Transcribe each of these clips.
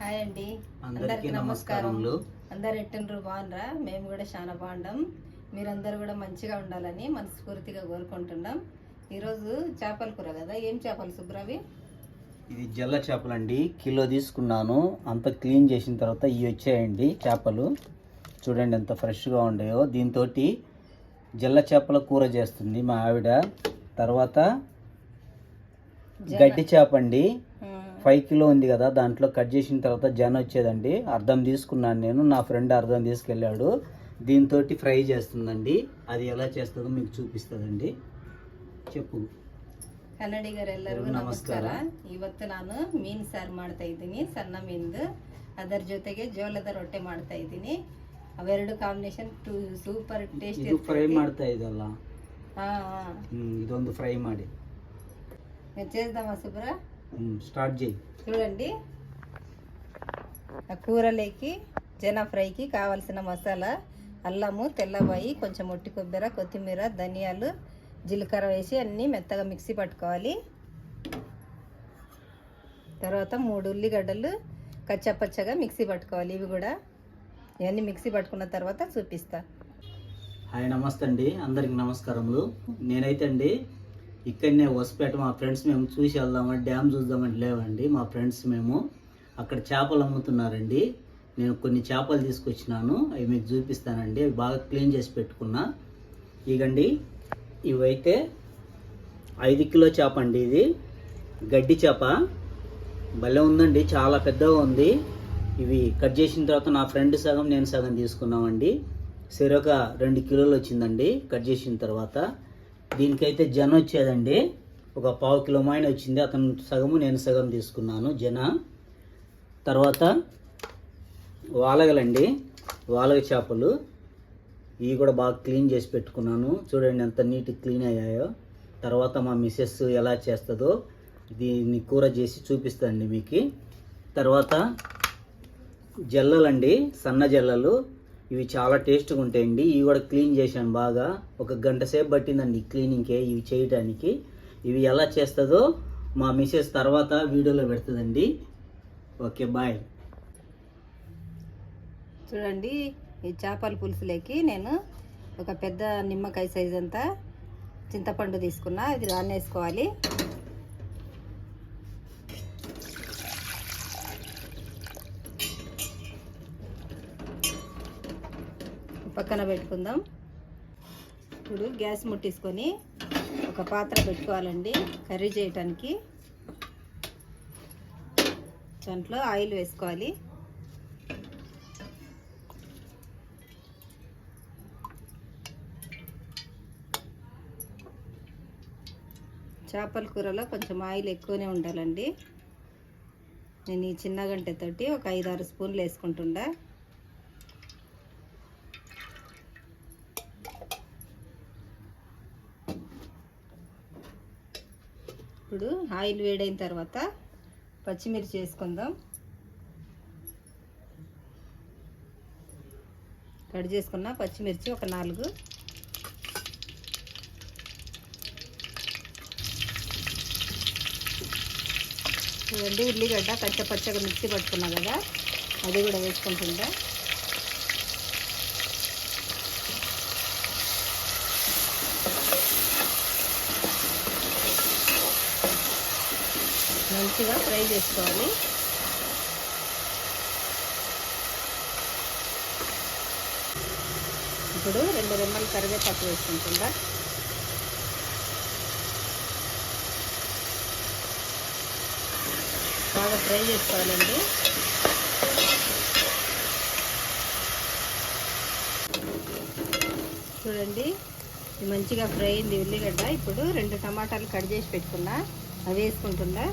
Hi అండి. అందరికీ నమస్కారములు అందరు ఎట్టుండ్రు? బాగుండ్రా? మేము కూడా చాలా బాగుంటాం మీరందరూ కూడా మంచిగా ఉండాలని మనస్ఫూర్తిగా కోరుకుంటున్నాం. ఈరోజు చేపల కూర కదా? ఏం చేపలు శుభ్రవి ఇది జల్ల చేపలండి. కిలో తీసుకున్నాను. అంత క్లీన్ చేసిన తర్వాత ఇవి వచ్చాయండి చేపలు. చూడండి ఎంత ఫ్రెష్గా ఉన్నాయో. దీంతో జల్ల చేపల కూర చేస్తుంది మా ఆవిడ. తర్వాత గడ్డి చేప అండి. ఫైవ్ కిలో ఉంది కదా దాంట్లో కట్ చేసిన తర్వాత జన వచ్చేదండి అర్థం తీసుకున్నాను నేను నా ఫ్రెండ్ అర్థం తీసుకెళ్ళాడు దీంతో ఫ్రై చేస్తుందండి అది ఎలా చేస్తుందో మీకు చూపిస్తుందండి చెప్పు ಕನ್ನಡಿಗರೆಲ್ಲರಿಗೂ ಎಲ್ಲರಿಗೂ ನಮಸ್ಕಾರ ನಮಸ್ಕಾರ. ಇವತ್ತು ನಾನು ಮೀನು ಸಾರು ಮಾಡ್ತಾ ಇದ್ದೀನಿ ಸಣ್ಣ ಮೀನ್ದು ಅದರ ಜೊತೆಗೆ ಜೋಳದ ರೊಟ್ಟೆ ಮಾಡ್ತಾ ಇದ್ದೀನಿ ಅವೆರಡು ಕಾಂಬಿನೇಷನ್ ಟು ಸೂಪರ್ ಟೇಸ್ಟ್ ಇದು ಫ್ರೈ ಮಾಡ್ತಾ ಇದಲ್ಲ ಹಾ ಹ್ಮ್, ಇದೊಂದು ఫ్రై ಮಾಡಿ చేద్దామా శుభ్ర స్టార్ట్ చేయి. చూడండి. ఆ కూరలోకి జన ఫ్రైకి కావాల్సిన మసాలా అల్లము తెల్లబాయి కొంచెం ఒట్టి కొబ్బరి కొత్తిమీర ధనియాలు జీలకర్ర వేసి అన్నీ మెత్తగా మిక్సీ పట్టుకోవాలి. తర్వాత మూడు ఉల్లిగడ్డలు కచ్చపచ్చగా మిక్సీ పట్టుకోవాలి. ఇవి కూడా ఇవన్నీ మిక్సీ పట్టుకున్న తర్వాత చూపిస్తా. హాయ్ నమస్తే అండి. అందరికి నమస్కారములు. నేనైతే అండి ఇక్కడనే వసపేట మా ఫ్రెండ్స్ మేము చూసి వెళ్దామని డ్యామ్ చూద్దామని లేవండి. మా ఫ్రెండ్స్ మేము అక్కడ చేపలు అమ్ముతున్నారండి. నేను కొన్ని చేపలు తీసుకొచ్చినాను అవి మీకు చూపిస్తానండి. అవి బాగా క్లీన్ చేసి పెట్టుకున్నా. ఇగండి ఇవైతే ఐదు కిలో చేప అండి ఇది. గడ్డి చేప. భలే ఉందండి చాలా పెద్దగా ఉంది. ఇవి కట్ చేసిన తర్వాత నా ఫ్రెండ్ సగం నేను సగం తీసుకున్నామండి. సరొక రెండు కిలోలు వచ్చిందండి కట్ చేసిన తర్వాత. దీనికైతే జన వచ్చేదండి. ఒక పావు కిలో మైన వచ్చింది. అతను సగము నేను సగం తీసుకున్నాను జన. తర్వాత వాలగలండి. వాలగ చేపలు. ఇవి కూడా బాగా క్లీన్ చేసి పెట్టుకున్నాను. చూడండి ఎంత నీట్ క్లీన్ అయ్యాయో. తర్వాత మా మిస్సెస్ ఎలా చేస్తుందో దీన్ని కూర చేసి చూపిస్తానండి మీకు. తర్వాత జల్లలండి. సన్న జల్లలు. ఇవి చాలా టేస్ట్గా ఉంటాయండి. ఇవి కూడా క్లీన్ చేశాను బాగా. ఒక గంట సేపు పట్టిందండి క్లీనింగ్కే ఇవి చేయడానికి ఇవి ఎలా చేస్తుందో మా మిసెస్ తర్వాత వీడియోలో పెడుతుందండి. ఓకే బాయ్ చూడండి ఈ చేపల పులుసులోకి నేను ఒక పెద్ద నిమ్మకాయ సైజ్ అంతా చింతపండు తీసుకున్నా. ఇది రానేసుకోవాలి. పక్కన పెట్టుకుందాం. ఇప్పుడు గ్యాస్ ముట్టించుకొని ఒక పాత్ర పెట్టుకోవాలండి కర్రీ చేయటానికి. దాంట్లో ఆయిల్ వేసుకోవాలి. చేపల కూరలో కొంచెం ఆయిల్ ఎక్కువనే ఉండాలండి. నేను ఈ చిన్న గంటతోటి ఒక ఐదు ఆరు స్పూన్లు వేసుకుంటుండా. ఇప్పుడు ఆయిల్ వేడైన తర్వాత పచ్చిమిర్చి వేసుకుందాం. కట్ చేసుకున్న పచ్చిమిర్చి ఒక నాలుగు. చూడండి ఉల్లిగడ్డ పచ్చ పచ్చగా మిక్సీ పట్టుకున్నా కదా అది కూడా వేసుకుంటుందా? మంచిగా ఫ్రై చేసుకోవాలి. ఇప్పుడు రెండు రెమ్మలు కరివేపాకు వేసుకుంటుందా? బాగా ఫ్రై చేసుకోవాలండి. చూడండి మంచిగా ఫ్రై అయింది ఉల్లిగడ్డ. ఇప్పుడు రెండు టమాటాలు కట్ చేసి పెట్టుకున్నా. అవి వేసుకుంటుందా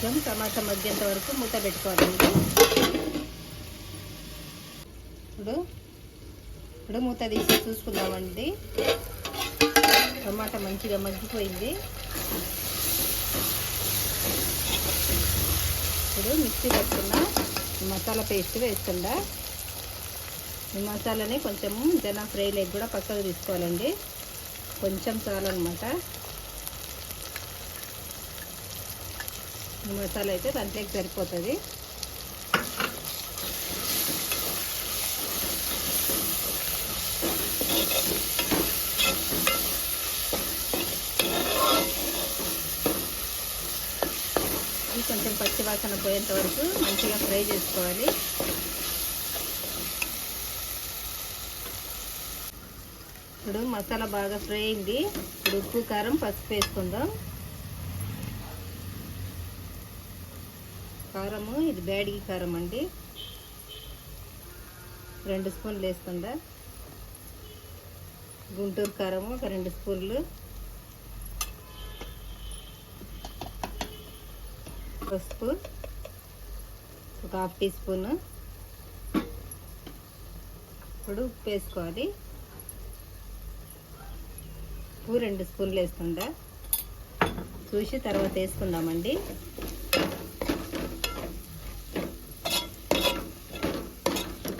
కొంచెం టమాటా మగ్గేంత వరకు మూత పెట్టుకోవాలండి ఇప్పుడు ఇప్పుడు మూత తీసి చూసుకుందామండి. టమాటా మంచిగా మగ్గిపోయింది. ఇప్పుడు మిక్సీ పట్టుకున్న మసాలా పేస్ట్ వేస్తుందా? ఈ మసాలాని కొంచెము జనా ఫ్రై లెగ్ కూడా పక్కకు తీసుకోవాలండి. కొంచెం చాలన్నమాట. ఈ మసాలా అయితే దాంట్లోకి సరిపోతుంది. కొంచెం పచ్చి వాసన పోయేంత వరకు మంచిగా ఫ్రై చేసుకోవాలి. ఇప్పుడు మసాలా బాగా ఫ్రై అయింది. ఇప్పుడు ఉప్పు కారం పసుపు వేసుకుందాం. కారము ఇది బ్యాడిగి కారం అండి. రెండు స్పూన్లు వేసుకుందా. గుంటూరు కారము ఒక రెండు స్పూన్లు. పసుపు ఒక హాఫ్ టీ స్పూన్. ఇప్పుడు ఉప్పు వేసుకోవాలి. ఉప్పు రెండు స్పూన్లు వేసుకుందా. చూసి తర్వాత వేసుకుందామండి.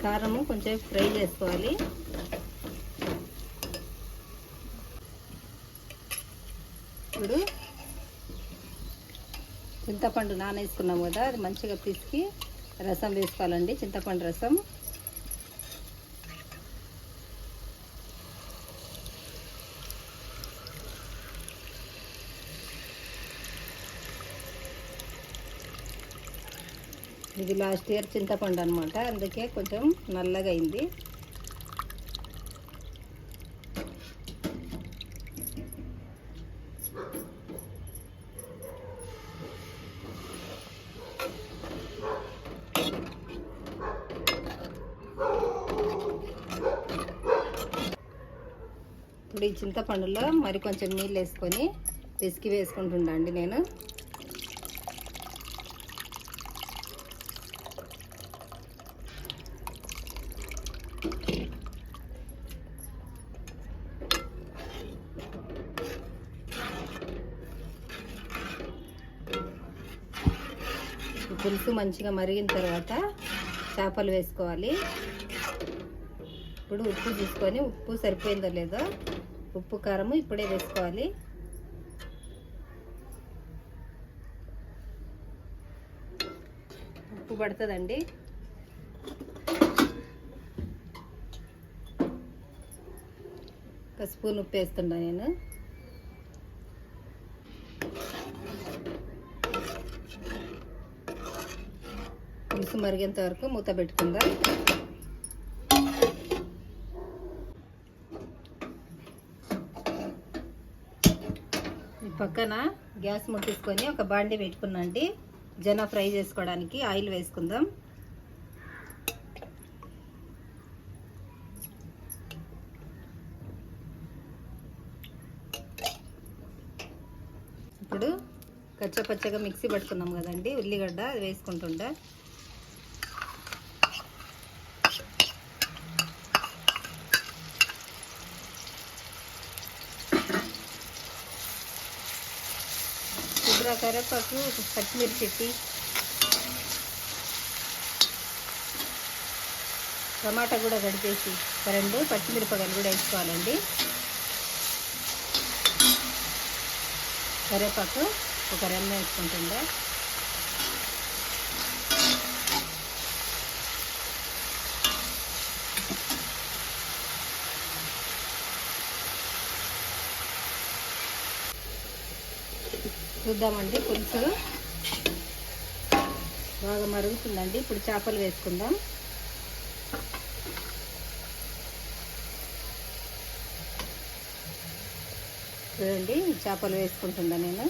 కారము కొంచెం ఫ్రై చేసుకోవాలి. ఇప్పుడు చింతపండు నానేసుకున్నాం కదా అది మంచిగా పిసికి రసం వేసుకోవాలండి చింతపండు రసం. ఇది లాస్ట్ ఇయర్ చింతపండు అనమాట అందుకే కొంచెం నల్లగా అయింది. ఇప్పుడు ఈ చింతపండులో మరి కొంచెం నీళ్ళు వేసుకొని పిసికి వేసుకుంటుండండి నేను ఈ పులుసు మంచిగా మరిగిన తర్వాత చేపలు వేసుకోవాలి. ఇప్పుడు ఉప్పు చూసుకొని ఉప్పు సరిపోయిందో లేదో ఉప్పు కారము ఇప్పుడే వేసుకోవాలి. ఉప్పు పడుతుందండి. ఒక స్పూన్ ఉప్పు వేస్తున్నా నేను. పులుసు మరిగేంత వరకు మూత పెట్టుకుందాం. ఈ పక్కన గ్యాస్ ముట్టించుకొని ఒక బాండి పెట్టుకున్నా అండి. జన ఫ్రై చేసుకోవడానికి ఆయిల్ వేసుకుందాం. ఇప్పుడు కచ్చపచ్చగా మిక్సీ పట్టుకున్నాం కదండి ఉల్లిగడ్డ అది కొబ్బరి కరివేపాకు పచ్చిమిర్చి టమాటా కూడా కడిపేసి రెండు పచ్చిమిరపకాయలు కూడా వేసుకోవాలండి. కరివేపాకు ఒక రెండు వేసుకుంటుండే. చూద్దామండి. పులుసు బాగా మరుగుతుందండి. ఇప్పుడు చేపలు వేసుకుందాం. చూడండి చేపలు వేసుకుంటుందా నేను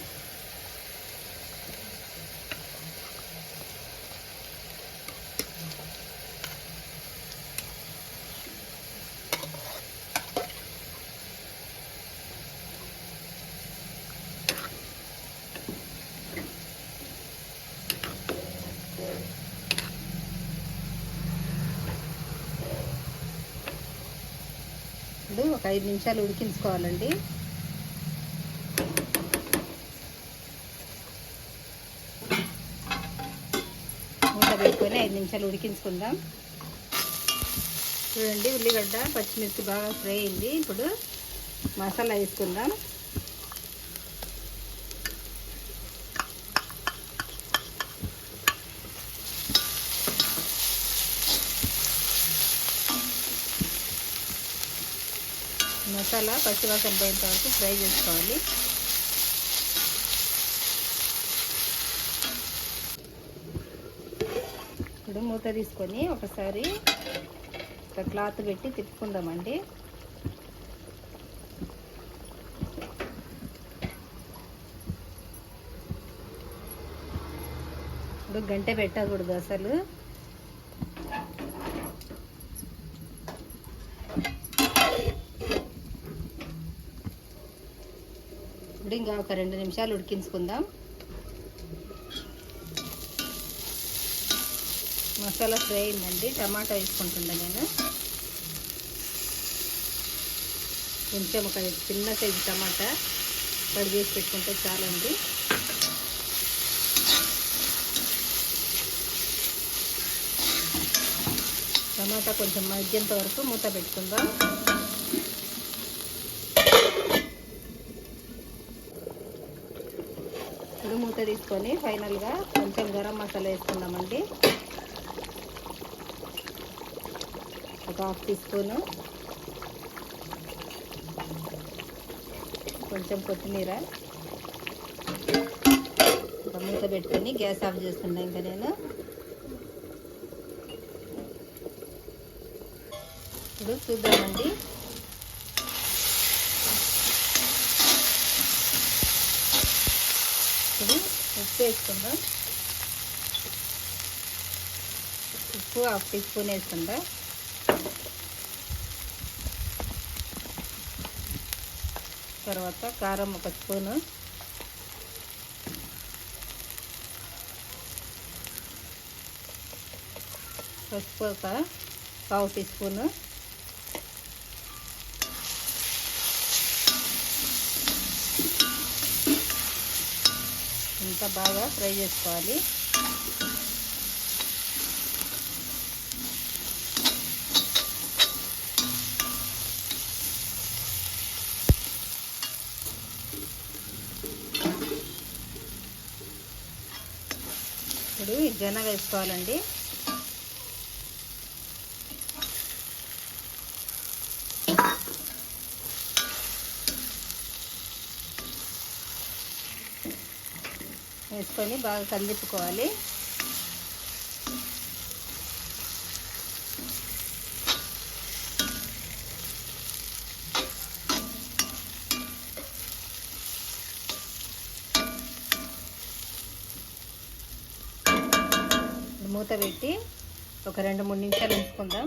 ఇప్పుడు ఒక ఐదు నిమిషాలు ఉడికించుకోవాలండి. మూత పెట్టుకొని ఐదు నిమిషాలు ఉడికించుకుందాం. చూడండి ఉల్లిగడ్డ పచ్చిమిర్చి బాగా ఫ్రై అయింది. ఇప్పుడు మసాలా వేసుకుందాం. మసాలా పచ్చివాసన పోయేంత వరకు ఫ్రై చేసుకోవాలి. ఇప్పుడు మూత తీసుకొని ఒకసారి ఒక క్లాత్ పెట్టి తిప్పుకుందామండి. ఇప్పుడు గంట పెట్టకూడదు అసలు. ఇప్పుడు ఇంకా ఒక రెండు నిమిషాలు ఉడికించుకుందాం. మసాలా ఫ్రై అయిందండి. టమాటా వేసుకుంటున్నా నేను. కొంచెం ఒక చిన్న సైజు టమాటా కట్ చేసి పెట్టుకుంటే చాలండి. టమాటా కొంచెం మగ్గేంత వరకు మూత పెట్టుకుందాం ఇప్పుడు మూత తీసుకొని ఫైనల్గా కొంచెం గరం మసాలా వేసుకుందామండి. ఒక హాఫ్ టీ స్పూను. కొంచెం కొత్తిమీర. మూత పెట్టుకొని గ్యాస్ ఆఫ్ చేస్తున్నా ఇంకా నేను. ఇప్పుడు చూద్దామండి ఇప్పుడు ఉప్పు వేసుకుందాం. ఉప్పు హాఫ్ టీ స్పూన్ వేసుకుందా. తర్వాత కారం ఒక స్పూను. పసుపు ఒక పావు టీ స్పూను. బాగా ఫ్రై చేసుకోవాలి. ఇప్పుడు జనగ వేసుకోవాలండి. వేసుకొని బాగా కలిపుకోవాలి మూత పెట్టి ఒక రెండు మూడు నిమిషాలు ఉంచుకుందాం.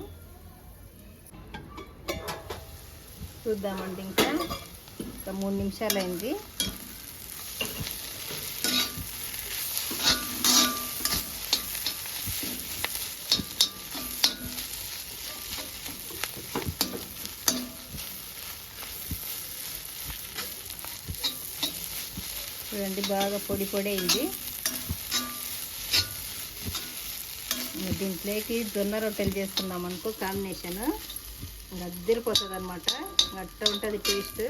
చూద్దామండి ఇంకా. ఒక మూడు నిమిషాలు అయింది. చూడండి బాగా పొడి పొడి దీంట్లోకి జొన్న రొట్టెలు చేసుకున్నాం అనుకో కాంబినేషన్ అద్దరిపోతుంది అనమాట గట్ట ఉంటుంది టేస్ట్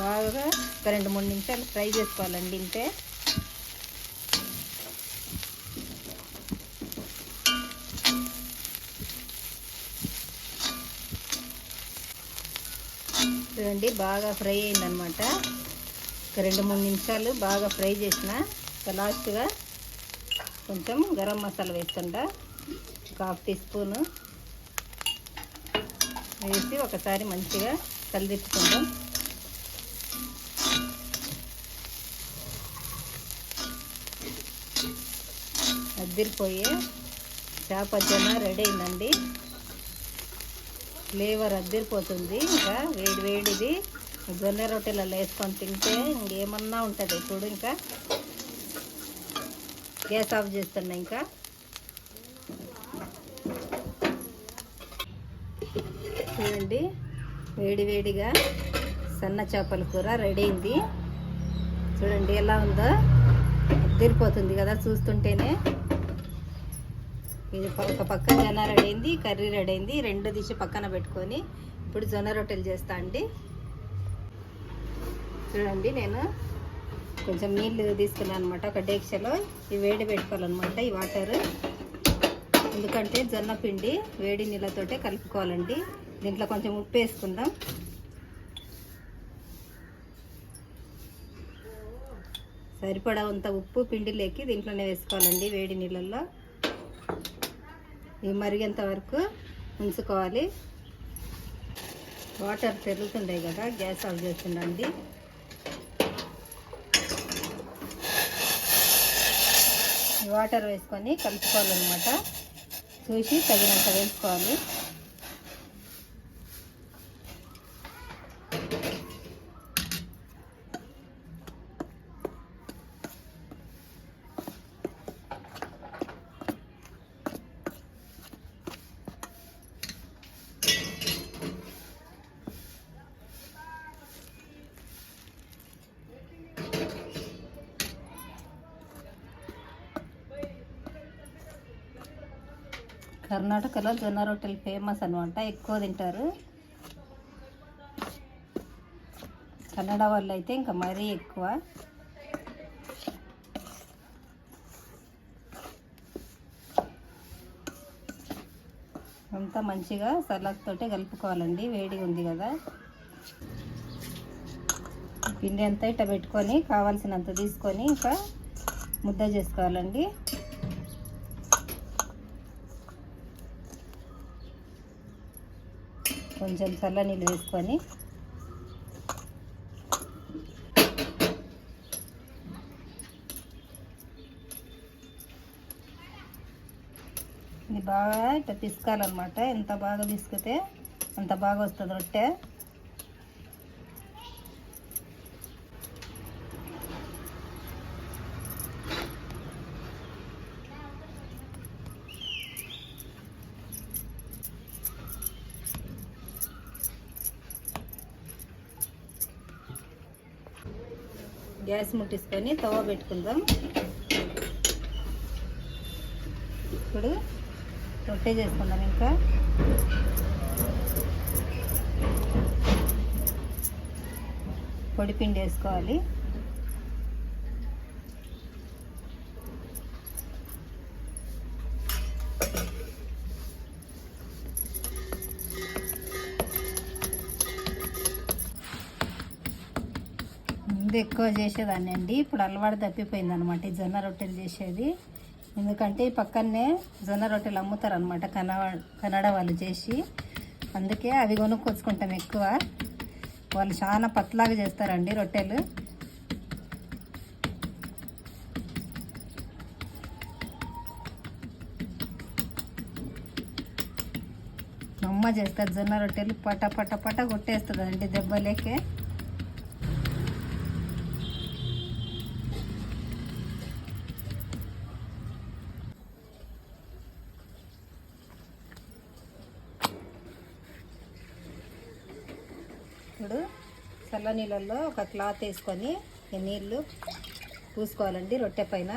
బాగా ఒక రెండు మూడు నిమిషాలు ఫ్రై చేసుకోవాలండి ఇంతే. చూడండి బాగా ఫ్రై అయిందనమాట ఒక రెండు మూడు నిమిషాలు బాగా ఫ్రై చేసిన. ఇక లాస్ట్గా కొంచెం గరం మసాలా వేస్తుంటా. ఒక హాఫ్ టీ స్పూను వేసి ఒకసారి మంచిగా కలిదిప్పుకుందాం అద్దరిపోయే చేప జన రెడీ అయిందండి. ఫ్లేవర్ అద్దరిపోతుంది. ఇంకా వేడి వేడిది. జొన్న రొట్టెలలో వేసుకొని తింటే ఇంకేమన్నా ఉంటుంది. ఇప్పుడు ఇంకా. గ్యాస్ ఆఫ్ చేస్తున్నా ఇంకా. చూడండి. వేడి వేడిగా సన్న చేపల కూర రెడీ అయింది. చూడండి ఎలా ఉందో. అద్దరిపోతుంది కదా చూస్తుంటేనే. ఇది ఒక పక్క జొన్న రెడీ అయింది కర్రీ రెడీ అయింది రెండు దిశ పక్కన పెట్టుకొని ఇప్పుడు జొన్న రొట్టెలు చేస్తా అండి. చూడండి నేను కొంచెం నీళ్ళు తీసుకున్నాను అనమాట ఒక డేక్షలో ఈ వేడి పెట్టుకోవాలన్నమాట ఈ వాటర్. ఎందుకంటే జొన్న పిండి వేడి నీళ్ళతోటే కలుపుకోవాలండి. దీంట్లో కొంచెం ఉప్పు వేసుకుందాం. సరిపడా అంత ఉప్పు పిండిలోకి దీంట్లోనే వేసుకోవాలండి వేడి నీళ్ళల్లో. ఇవి మరిగేంత వరకు ఉంచుకోవాలి. వాటర్ పెరుగుతుండే కదా గ్యాస్ ఆఫ్ చేస్తుండండి. వాటర్ వేసుకొని కలుపుకోవాలన్నమాట. చూసి తగినంత వేసుకోవాలి. కర్ణాటకలో జొన్న రొట్టెలు ఫేమస్ అనమాట ఎక్కువ తింటారు. కన్నడ వాళ్ళు అయితే ఇంకా మరీ ఎక్కువ. అంతా మంచిగా సలాడ్తోటే కలుపుకోవాలండి. వేడిగా ఉంది కదా. పిండి అంతా ఇట్లా పెట్టుకొని కావాల్సినంత తీసుకొని ఇంకా ముద్ద చేసుకోవాలండి. కొంచెం చల్ల నీళ్ళు వేసుకొని ఇది బాగా ఇట్లా పిసుకాలన్నమాట. ఎంత బాగా పిసికితే అంత బాగా వస్తుంది రొట్టె. గ్యాస్ ముట్టించుకొని తవ్వ పెట్టుకుందాం. ఇప్పుడు రొట్టె చేసుకుందాం ఇంకా. పొడి పిండి వేసుకోవాలి. ఎక్కువ చేసేదాన్ని అండి. ఇప్పుడు అలవాటు తప్పిపోయింది అనమాట ఈ జొన్న రొట్టెలు చేసేది. ఎందుకంటే ఈ పక్కనే జొన్న రొట్టెలు అమ్ముతారు అనమాట కన్నడ వాళ్ళు చేసి. అందుకే అవి కొనుక్కొచ్చుకుంటాం ఎక్కువ. వాళ్ళు చాలా పట్లాగా చేస్తారండి రొట్టెలు. అమ్మ చేస్తారు జొన్న రొట్టెలు. పట పట పట కొట్టేస్తుంది అండి దెబ్బలేకే. చల్ల నీళ్ళల్లో ఒక క్లాత్ వేసుకొని నీళ్ళు పూసుకోవాలండి రొట్టె పైన.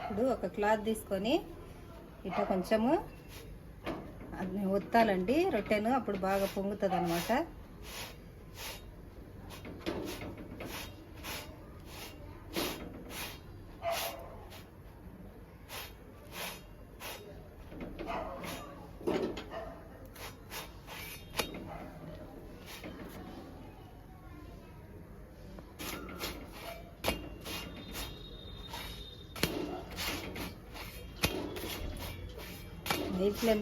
ఇప్పుడు ఒక క్లాత్ తీసుకొని ఇట్లా కొంచెము ఒత్తాలండి రొట్టెను అప్పుడు బాగా పొంగుతుంది అనమాట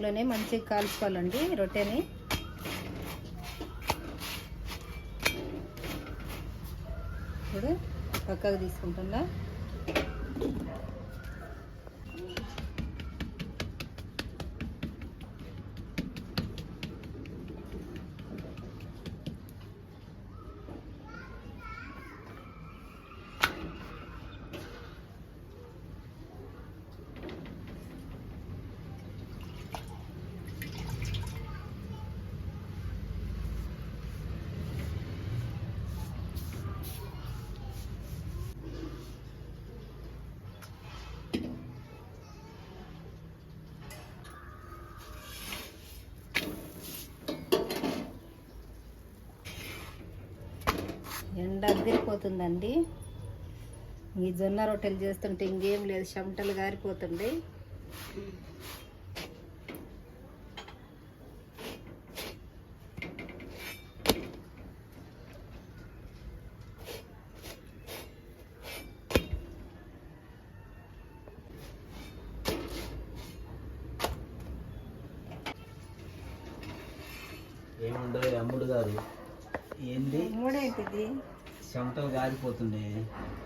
హై మంచిగా కాల్చుకోవాలండి రొట్టెని. ఇప్పుడు పక్కకు తీసుకుంటున్నా. అద్దరిపోతుందండి. ఈ జొన్న రొట్టెలు చేస్తుంటే ఇంకేం లేదు చెమటలు గారిపోతుంది. ఏముండవు అమ్ముడు గారు. ఏంది? మూడేంటిది చెమటలు గారిపోతుండే.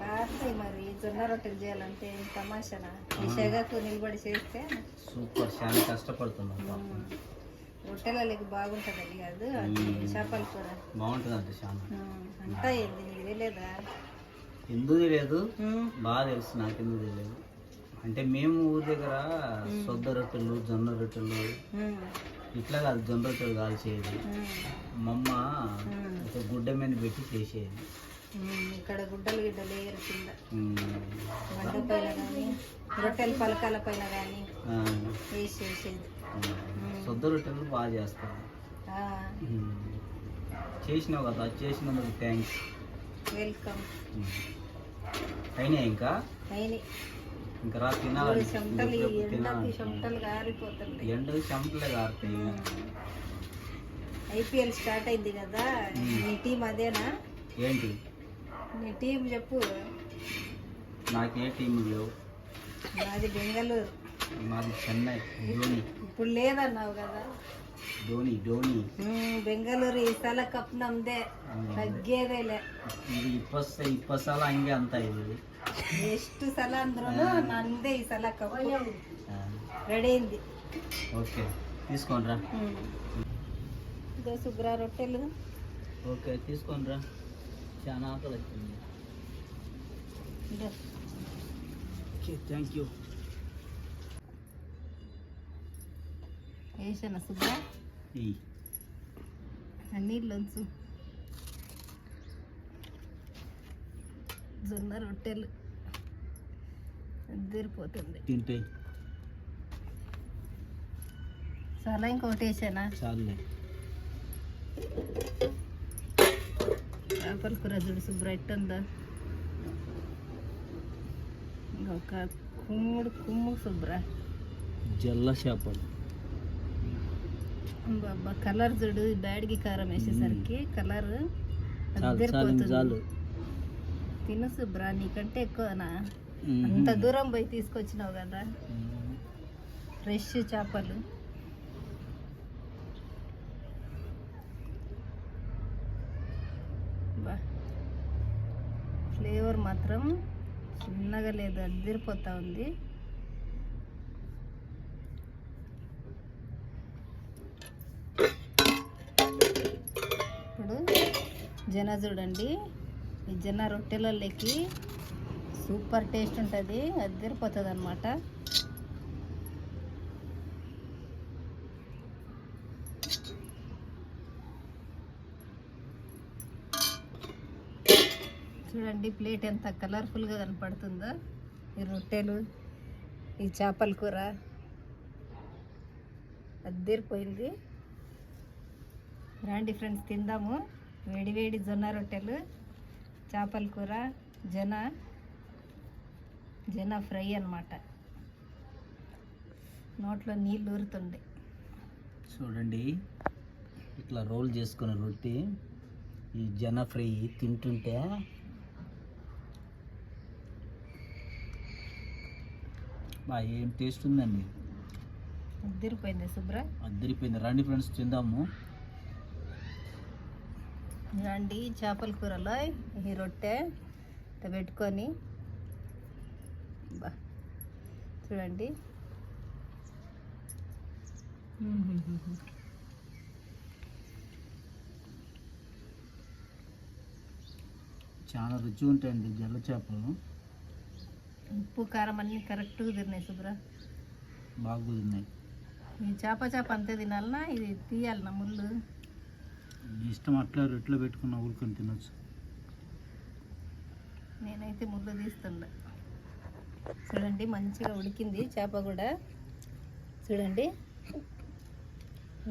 కాస్తాయి మరి. జొన్న రొట్టెలు చేయాలంటే తమాషనా? ఈ సెగకు నిలబడి చేస్తే సూపర్ చాలా కష్టపడుతున్నాం. రొట్టెలకి బాగుంటుందని కాదు? చేపల కూర. బాగుంటుంది అంటే చాలా అంతా ఏంది? నీకు తెలియదా ఎందుకు తెలియదు? బాగా తెలుసు నాకు ఎందుకు తెలియదు. అంటే మేము ఊరి దగ్గర సొద్ద రొట్టెలు జొన్న రొట్టెలు ఇట్లా కాదు జొన్న రొట్టెలు కాల్చేది. మా అమ్మ ఒక గుడ్డ మీద పెట్టి చేసేది. ఇక్కడ గుడ్డలు గిడ్డలు వేయరు కింద. వంట పైన కానీ రొట్టెల పలకాల పైన కానీ వేసి ఉమ్. సొద్ద రొట్టెలు బాగా చేస్తాను. చేసినావు కదా చేసినందుకు థ్యాంక్స్ వెల్కమ్. అయినా ఇంకా? అయినాయి. ఇంకా రా తినాలి. ఎండలు చెమటలే కారుతాయి ఐపీఎల్ స్టార్ట్ అయింది కదా? నీ టీం అదేనా? ఏంటి? నీ టీం చెప్పు. నాకే టీం లేవు. నాది బెంగళూరు. మాది చెన్నై ధోని. ఇప్పుడు లేదన్నావు కదా. ధోని ధోని. ಬೆಂಗಳೂರು ఈ సల ಕಪ್ ನಮ್ದೇ ತಗ್ಗೇದೇ ಇಲ್ಲ ಇದು ಇಪ್ಪತ್ತು ಎಷ್ಟು ಸಲ ಅಂದ್ರೂ ನಂದೇ ಈ ಸಲ ಕಪ್ రెడీ అయింది. ఓకే తీసుకోనరా ఇదో శుభ్ర రొట్టెలు. ఓకే రా చాలా ఆకలి ఓకే థ్యాంక్ యూ వేసాను ఈ ఆ నీళ్ళొంచు జొన్న రొట్టెలు. అద్దరిపోతుంది తింటే. చాలా ఇంకొకటి వేసానా? చాలులే చేపల కూర చూడు శుభ్ర ఎట్టుందా? ఒక కుమ్ముడు కుమ్ము శుభ్ర. జల్ల చేపలు. బాబా కలర్ చూడు బ్యాడ్కి కారం వేసేసరికి కలర్ చాలు తిను శుభ్ర నీకంటే ఎక్కువనా. అంత దూరం పోయి తీసుకొచ్చినావు కదా. ఫ్రెష్ చేపలు బా ఫ్లేవర్ మాత్రం చిన్నగా లేదు అద్దరిపోతూ ఉంది. ఇప్పుడు జన చూడండి. ఈ జన రొట్టెలలోకి సూపర్ టేస్ట్ ఉంటుంది అద్దరిపోతుంది అనమాట చూడండి ప్లేట్ ఎంత కలర్ఫుల్గా కనపడుతుందో. ఈ రొట్టెలు ఈ చేపల కూర. అద్దరిపోయింది. రండి ఫ్రెండ్స్ తిందాము. వేడివేడి జొన్న రొట్టెలు చేపల కూర జన జన ఫ్రై అన్నమాట. నోట్లో నీళ్ళు ఊరుతుండే. చూడండి ఇట్లా రోల్ చేసుకున్న రొట్టి ఈ జన ఫ్రై తింటుంటే బా ఏం టేస్ట్ ఉందండి? అద్దరిపోయింది శుభ్ర. అద్దరిపోయింది. రండి ఫ్రెండ్స్ తిందాము. రండి చేపల కూరలో ఈ రొట్టె పెట్టుకొని. బా చూడండి. చాలా రుచి ఉంటాయండి జల్ల చేపలు. ఉప్పు కారం అన్నీ కరెక్ట్గా తిన్నాయి శుభ్ర బాగా కుదిరినాయి ఈ చేప చేప అంతే తినాలనా ఇది తీయాలనా ముళ్ళు. ఇష్టం అట్లా రొట్టెలో పెట్టుకున్న ఊరుకొని తినొచ్చు. నేనైతే ముళ్ళు తీస్తుండే. చూడండి మంచిగా ఉడికింది చేప కూడా. చూడండి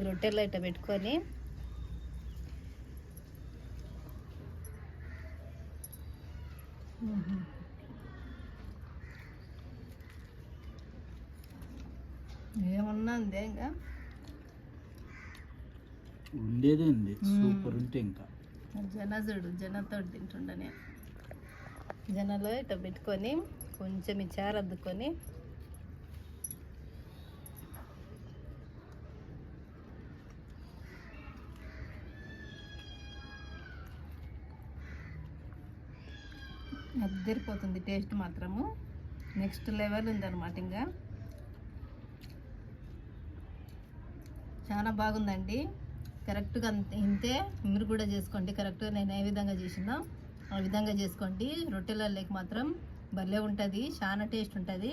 రొట్టెల్లో ఇట్లా పెట్టుకొని. ఏమన్నా ఉందే ఇంకా. ఉండేదే ఉంది సూపర్ ఉంటే ఇంకా. జన చూడు జనతో తింటుండనే. జనలో ఇట్లా పెట్టుకొని కొంచెం ఈ చారు అద్దుకొని. అద్దరిపోతుంది టేస్ట్ మాత్రము. నెక్స్ట్ లెవెల్ ఉందన్నమాట ఇంకా. చాలా బాగుందండి. కరెక్ట్గా ఇంతే మీరు కూడా చేసుకోండి. కరెక్ట్గా నేను ఏ విధంగా చేసినా ఆ విధంగా చేసుకోండి. రొట్టెలలోకి మాత్రం భలే ఉంటుంది చాలా టేస్ట్ ఉంటుంది.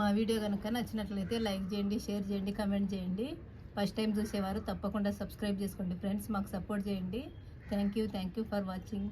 మా వీడియో కనుక నచ్చినట్లయితే లైక్ చేయండి షేర్ చేయండి కమెంట్ చేయండి. ఫస్ట్ టైం చూసేవారు తప్పకుండా సబ్స్క్రైబ్ చేసుకోండి. ఫ్రెండ్స్ మాకు సపోర్ట్ చేయండి. Thank you thank you for watching